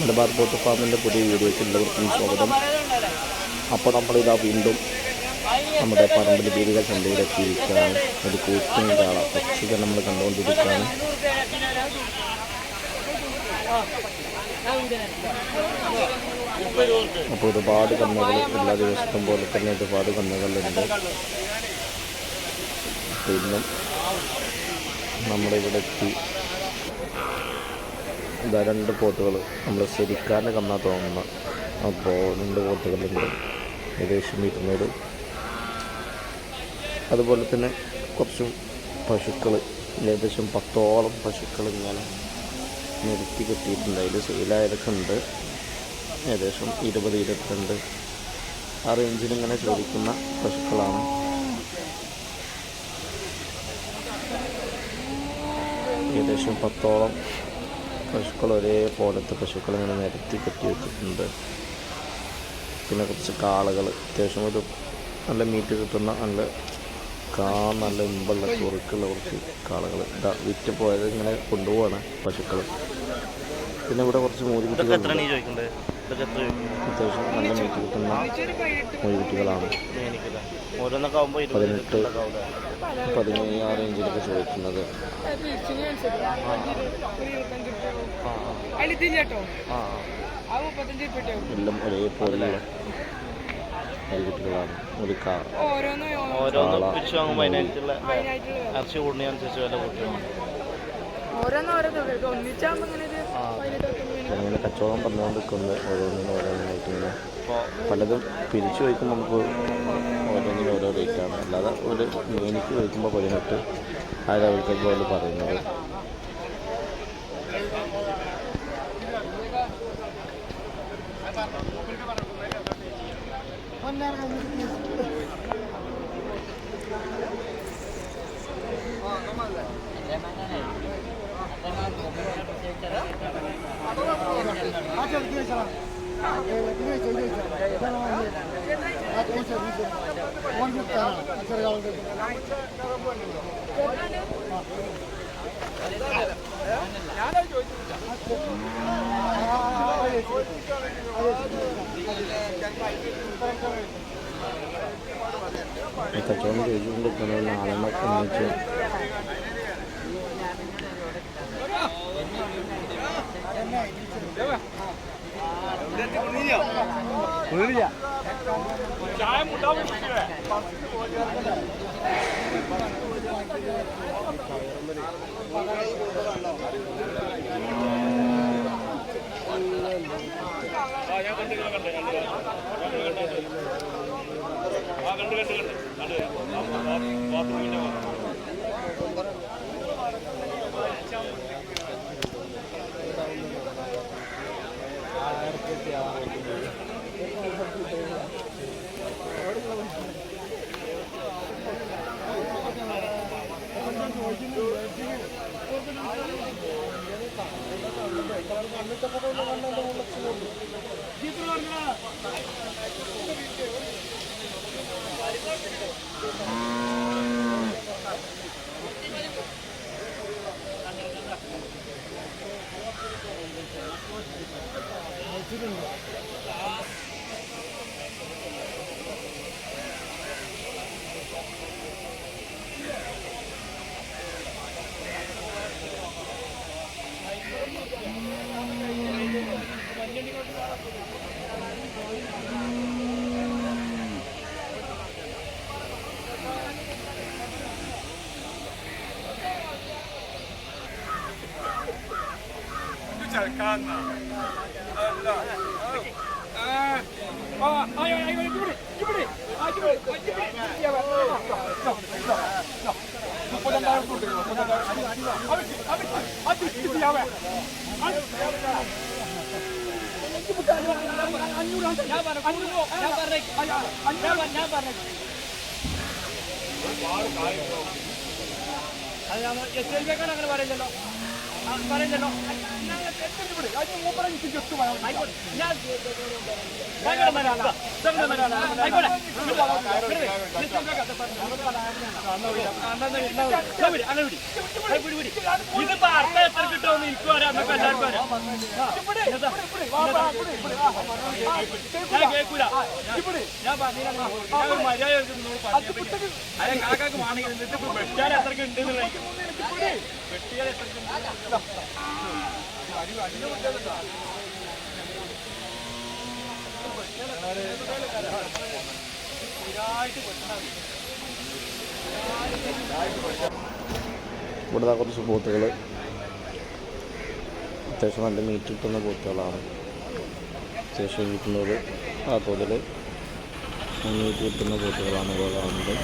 Malabar boat ഫാമിന്റെ പുതിയ വീഡിയോയ്ക്ക് എല്ലാവർക്കും സ്വാഗതം. അപ്പോൾ നമ്മളിതാ വീണ്ടും നമ്മുടെ പറമ്പിൽ വീടുകൾ ചന്തയിലെത്തിയിരിക്കുകയാണ്. ഒരു കൂട്ടിയും കാണാം പക്ഷികൾ നമ്മൾ കണ്ടുകൊണ്ടിരിക്കുകയാണ്. അപ്പോൾ ഒരുപാട് കന്നുകൾ എല്ലാ ദിവസത്തും പോലെ തന്നെ ഒരുപാട് കന്നുകളുണ്ട്. പിന്നെ നമ്മുടെ ഇവിടെ എത്തി. ഇതാ രണ്ട് പോത്തുകൾ നമ്മൾ ശരിക്കാന്റെ കന്നാ തോന്നുന്ന. അപ്പോൾ രണ്ട് പോത്തുകളുണ്ട്. ഏകദേശം ഇരുന്നൂറ്. അതുപോലെ തന്നെ കുറച്ചും പശുക്കൾ ഏകദേശം പത്തോളം പശുക്കൾ ഇങ്ങനെ നിരത്തി കെട്ടിയിട്ടുണ്ട്. അതിൽ സെയിലായതൊക്കെ ഉണ്ട്. ഏകദേശം ഇരുപത് ഇരുപത്തിരണ്ട് ആ റേഞ്ചിൽ ഇങ്ങനെ ചോദിക്കുന്ന പശുക്കളാണ്. ഏകദേശം പത്തോളം പശുക്കൾ ഒരേ പോലത്തെ പശുക്കൾ ഇങ്ങനെ നിരത്തി കെട്ടി വെച്ചിട്ടുണ്ട്. പിന്നെ കുറച്ച് കാളകൾ അത്യാവശ്യം ഒരു നല്ല മീറ്റ് കിട്ടുന്ന നല്ല കാ നല്ല ഇമ്പുള്ള ചൊറുക്കുള്ള കുറച്ച് കാളകൾ ഇതാ വിറ്റ് പോയത് ഇങ്ങനെ കൊണ്ടുപോവാണ് പശുക്കൾ പിന്നെ ഇവിടെ കുറച്ച് മൂലിക്കുട്ടികളുണ്ട്. അത്യാവശ്യം നല്ല മീറ്റ് കിട്ടുന്ന കോഴിക്കുട്ടികളാണ് പതിനെട്ട് പതിനേഴ് ആ റേഞ്ചിലൊക്കെ ചോദിക്കുന്നത്. എല്ലാം ഒരേപോലെയുള്ള മൂലിക്കുട്ടികളാണ് ഒരു കാ ഓരോന്നും ഓരോന്ന് കാള. പിരിച്ചു വാങ്ങുമ്പോൾ അതിനനുസരിച്ചുള്ള അതിനായിട്ടുള്ള ഇറച്ചി കൂടുന്നതിനനുസരിച്ച് വില കൂട്ടുകയാണ് ഓരോന്നും ഓരോ തുക ഒന്നിച്ചാകുമ്പോൾ ഇങ്ങനെ ഒരു അങ്ങനെ കച്ചവടം പറഞ്ഞുകൊണ്ടിരിക്കുന്നത് ഓരോന്നിനും ഓരോന്നിനായിട്ട് ഇങ്ങനെ പലതും പിരിച്ചു വയ്ക്കുമ്പോൾ നമുക്ക് ഓരോന്നിനും ഓരോ റേറ്റാണ് അല്ലാതെ ഒരു മീനിക്ക് വയ്ക്കുമ്പോൾ പതിനെട്ട് ആ ലെവലിലേക്ക് പോലെ പറയുന്നത്. 일단 정리해 주는 것 보내는 아마 끝났죠. കണ്ടു കണ്ടു. കണ്ടു കണ്ടു. ഈ നമ്മൾ എസ് എൽ ബി അങ്ങനെ പറയില്ലല്ലോ പറയില്ലല്ലോ ഇതിപ്പോ അർത്ഥം എത്ര കിട്ടുമെന്ന് എനിക്ക് പറയാം എന്നൊക്കെ എല്ലാവർക്കും അറിയാം ഞാൻ കേൾക്കൂല ഞാൻ ഒരു മര്യാദ കാക്കാക്ക് ഇപ്പൊ വെട്ടിയാൽ എത്രക്ക് ഉണ്ട് വെട്ടിയാൽ ഇവിടെ കുറച്ച് പോത്തുകൾ അത്യാവശ്യം നല്ല മീറ്റ് കിട്ടുന്ന പോത്തുകളാണ് അത്യാവശ്യം കിട്ടുന്നത് ആ തോതിൽ മീറ്റ് കിട്ടുന്ന പോത്തുകളാണ് ഇവിടെ കാണുന്നത്.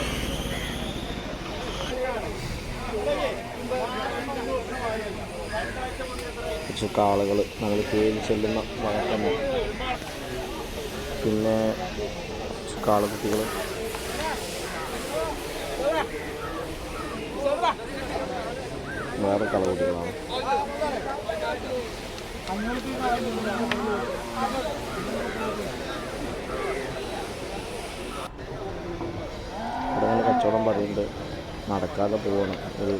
കുറച്ച് കാളകൾ നമ്മൾ കയറി ചെല്ലുന്ന ഭാഗത്ത് തന്നെ പിന്നെ കുറച്ച് കാളക്കുട്ടികൾ. വേറെ കളകുട്ടികളാണ് കച്ചവടം പറയുന്നുണ്ട്. നടക്കാതെ പോകണം ഒരു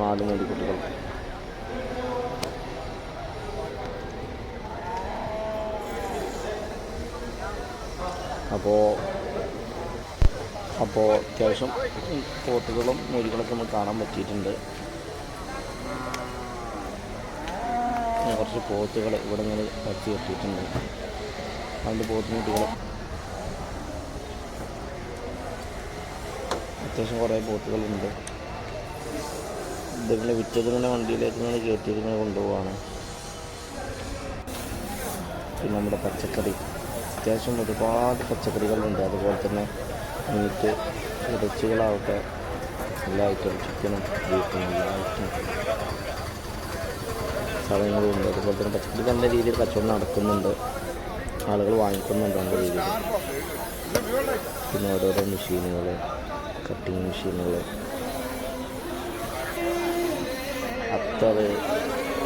നാല് മൂടിക്കുട്ടികൾ അപ്പോൾ അപ്പോൾ അത്യാവശ്യം പോത്തുകളും മൂലികളൊക്കെ നമുക്ക് കാണാൻ പറ്റിയിട്ടുണ്ട്. കുറച്ച് പോത്തുകൾ ഇവിടെ ഇങ്ങനെ കത്തി കെട്ടിയിട്ടുണ്ട്. അതിന്റെ പോത്തുമുട്ടികൾ. അത്യാവശ്യം കുറേ പോത്തുകളുണ്ട്. ഇതിങ്ങനെ വിറ്റതിങ്ങനെ വണ്ടിയിലേക്ക് ഇങ്ങനെ കയറ്റിയിരുന്ന് കൊണ്ടുപോവാണ്. പിന്നെ നമ്മുടെ പച്ചക്കറി. അത്യാവശ്യം ഒരുപാട് പച്ചക്കറികളുണ്ട്. അതുപോലെ തന്നെ മീറ്റ് ഇറച്ചികളാവട്ടെ എല്ലാ ഐറ്റം ചിക്കനും ബീഫും എല്ലാ ഐറ്റം സാധനങ്ങളും ഉണ്ട് അതുപോലെ തന്നെ പച്ചക്കറി നല്ല രീതിയിൽ കച്ചവടം നടക്കുന്നുണ്ട്. ആളുകൾ വാങ്ങിക്കുന്നുണ്ട് നല്ല രീതിയിൽ. പിന്നെ ഓരോരോ മെഷീനുകൾ കട്ടിങ് മെഷീനുകൾ അത്തറ്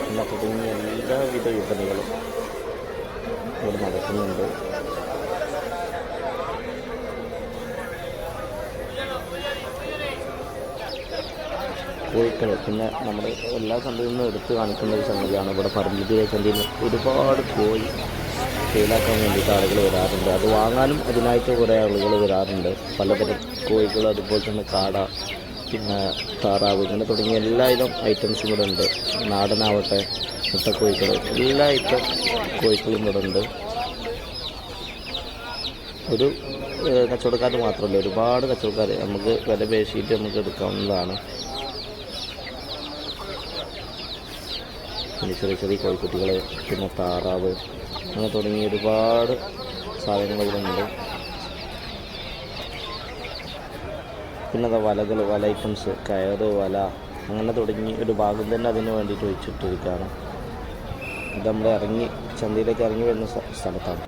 എന്നൊക്കെ തുടങ്ങിയ എല്ലാവിധ വിപണികളും ഇവിടെ നടക്കുന്നുണ്ട്. കോഴിക്കൾ പിന്നെ നമ്മൾ എല്ലാ ചന്തയിൽ നിന്നും എടുത്ത് കാണിക്കുന്ന ഒരു സംഗതിയാണ് ഇവിടെ പറമ്പിലെ ചന്തയിൽ നിന്ന് ഒരുപാട് കോഴി സെയിലാക്കാൻ വേണ്ടിയിട്ട് ആളുകൾ വരാറുണ്ട്. അത് വാങ്ങാനും അതിനായിട്ട് കുറേ ആളുകൾ വരാറുണ്ട്. പലതരം കോഴികൾ അതുപോലെ തന്നെ കാട പിന്നെ താറാവ് ഇങ്ങനെ തുടങ്ങിയ എല്ലാ ഇതും ഐറ്റംസും ഇവിടെ ഉണ്ട്. നാടനാവട്ടെ മുട്ടക്കോഴികൾ എല്ലാ ഐറ്റം കോഴിക്കളും ഇവിടെ ഉണ്ട്. ഒരു കച്ചവടക്കാർ മാത്രമല്ല ഒരുപാട് കച്ചവടക്കാർ നമുക്ക് വില പേശിയിട്ട് നമുക്ക് എടുക്കാവുന്നതാണ്. പിന്നെ ചെറിയ ചെറിയ കോഴിക്കുട്ടികൾ പിന്നെ താറാവ് അങ്ങനെ തുടങ്ങി ഒരുപാട് സാധനങ്ങൾ ഇവിടെ ഉണ്ട്. പിന്നെ അതാ വലകൾ വല ഐറ്റംസ് കയറ് വല അങ്ങനെ തുടങ്ങി ഒരു ഭാഗം തന്നെ അതിന് വേണ്ടിയിട്ട് വെച്ചിട്ടിരിക്കുകയാണ്. ഇത് നമ്മൾ ഇറങ്ങി ചന്തയിലേക്ക് ഇറങ്ങി വരുന്ന സ്ഥലത്താണ്.